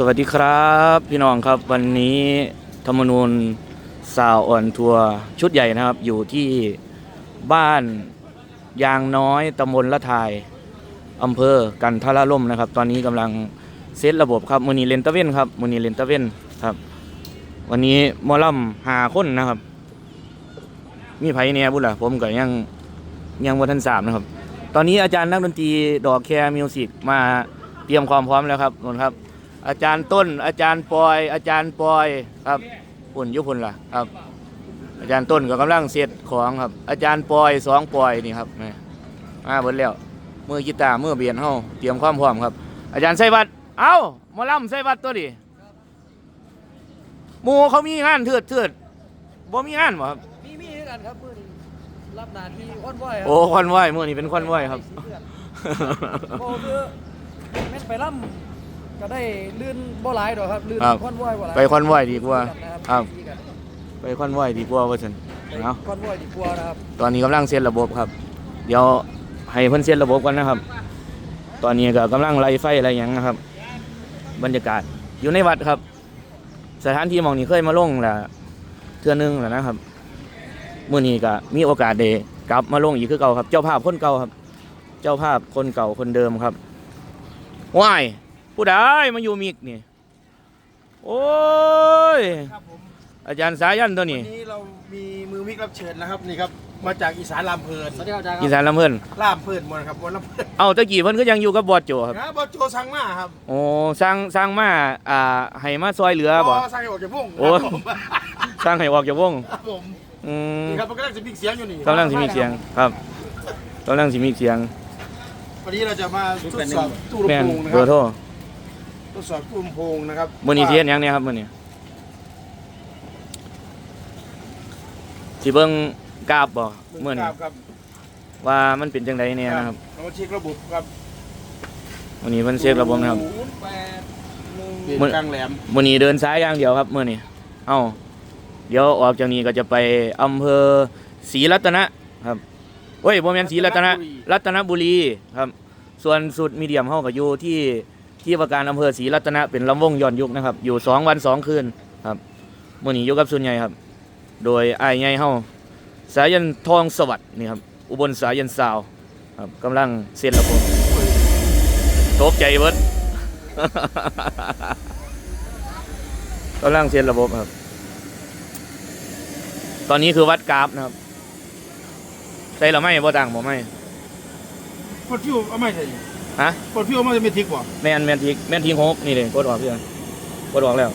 สวัสดีครับพี่น้องครับวันนี้ธรรมนูญสาวอ่อนทัวร์ชุดใหญ่นะครับ อยู่ที่บ้านยางน้อยตำบลละทายอำเภอกันทราล่มนะครับ ตอนนี้กำลังเซตระบบครับมูนีเลนตะเวนครับมูนีเลนตะเวนครับ วันนี้มอลำหาคนนะครับ มีไผเนี่ยบุญล่ะผมก็ยังยังวันทันสามนะครับ ตอนนี้อาจารย์นักดนตรีดอกแคร์มิวสิกมาเตรียมความพร้อมแล้วครับนนครับ อาจารย์ต้น อาจารย์ปอย อาจารย์ปอยครับปุ่นอยุพุ่นล่ะครับ อาจารย์ต้นก็กำลังเสร็จของครับ อาจารย์ปอยสองปอยนี่ครับแม่มาเบิดแล้วมือกีตาร์มือเบียนเฮาเตรียมความพร้อมครับ อาจารย์ไส้วัดเอ้าหมอลำไส้วัดตัวดิหมูเขามีงานเถือดเถือดบ่มีงานบ่ครับมีมีด้วยกันครับมือนี้รับหน้าที่อ้อนว่อยครัโอ้คอนไหวมือนี่เป็นคอนไหวครับ โอ้คือแม่นไปล่ำ ก็ได้ลื่นบ่หลายดอกครับลื่นครับ คอนว่อยบ่หลายไปคอนไหวดีกว่านะคครัรับบไปคอนไหวดีกว่าว่าซั่นไปเอาคอนว่อยดีกว่านะครับตอนนี้กำลังเซตระบบครับ เดี๋ยวให้เพิ่นเซตระบบกันนะครับ ตอนนี้ก็กำลังไล่ไฟอะไรอย่างนะครับ บรรยากาศอยู่ในวัดครับ สถานที่หมองนี้เคยมาลงและเทื่อนึงแล้วนะครับมื้อนี้ก็มีโอกาสได้กลับมาลงอีกคือเก่าครับ เจ้าภาพคนเก่าครับ เจ้าภาพคนเก่าคนเดิมครับว้าย ผู้ใดมาอยู่มิกนี่ โอ้ย ครับผมอาจารย์สายันตัวนี้ วันนี้เรามีมือมิกรับเชิญนะครับนี่ครับมาจากอีสานลำเพลินสวัสดีครับอาจารย์คอีรับสานลำเพิ่นลำเพลินหมดครับวันลำเพลินเอาตะกี้เพิ่นก็ยังอยู่กับบอดโจครับ นะบอโจสั่งมาครับโอ้สร้างสร้างมาอ่าให้มาซอยเหลือบ่สั่งให้ออกจากวงโอ้ ครับผมสร้างให้ออกจากวงครับผมอืมนี่ครับมันกำลังจะมีเสียงอยู่นี่กำลังสิมีเสียงครับกำลังสิมีเสียงวันนี้เราจะมาทดสอบตู้ลำแม่นโพงนะเบคอรัร์โทรบ ทดสอบตู้ลำโพงนะครับมื้อนี้สิเฮ็ดหยังเนี่ยครับมื้อนี้สิเบิ่งกราฟบ่มื้อนี้ครับครับว่ามันเป็นจังไดเนี่ยนะครับเรามาเช็คระบบครับมื้อนี้เพิ่นเช็คระบบนะครับศูนย์แปดหนึ่งเปลี่ยนมื้อกลางแหลมมื้อนี้เดินซ้ายอย่างเดียวครับมื้อนี้เอ้าเดี๋ยวออกจากนี้ก็จะไปอำเภอศรีรัตนะครับโอ้ยบ่แม่นศรีรัตนะรัตนบุรีครับ ส่วนสุดมีเดียมเฮาก็อยู่ที่ ที่ว่าการอำเภอศรีรัตนะเป็นลำวงย้อนยุคนะครับ อยู่สองวันสองคืนครับมื้อนี้อยู่กับส่วนใหญ่ครับ โดยอ้ายใหญ่เฮาสายันทองสวัสดิ์นี่ครับอุบลสายันสาวครับกำลังเซ็นระบบตกใจเบิดกำลังเซ็นระบบครับ ตอนนี้คือวัดกราฟนะครับใส่หรือไม่บ่ต่างบ่ไม่กดฟิวเอาไม่ใช่ ฮะกดฟิวเอาไม่จะไม่ทิกบ่แมนแมนทิกแมนทิงโฮกนี่เลยกดออกเพื่อนกดออกแล้ว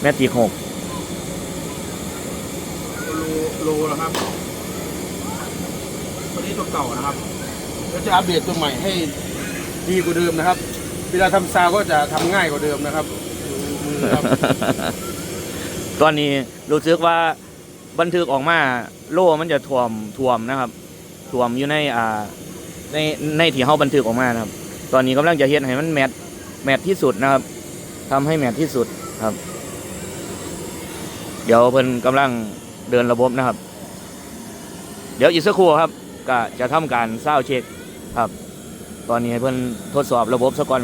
แมนทิกโฮกโลโลนะครับตัวนี้ตัวเก่านะครับเราจะอัปเดตตัวใหม่ให้ดีกว่าเดิมนะครับ เวลาทำซาวก็จะทำง่ายกว่าเดิมนะครับดูมือครับตอนนี้รู้สึกว่าบันทึกออกมาโล่มันจะท่วมท่วมนะครับท่วมอยู่ในอ่า ในในที่เฮาบันทึกออกมานะครับ ตอนนี้กำลังจะเฮ็ดให้มันแมทแมทที่สุดนะครับทำให้แมทที่สุดครับ เดี๋ยวเพิ่นกำลังเดินระบบนะครับ เดี๋ยวอีกสักครู่ครับ ก็จะทำการเศร้าเช็คครับ ตอนนี้ให้เพิ่นทดสอบระบบซะก่อน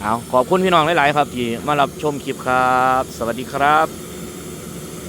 เอาขอบคุณพี่น้องหลาย ๆ ครับ ที่มารับชมคลิปครับ สวัสดีครับ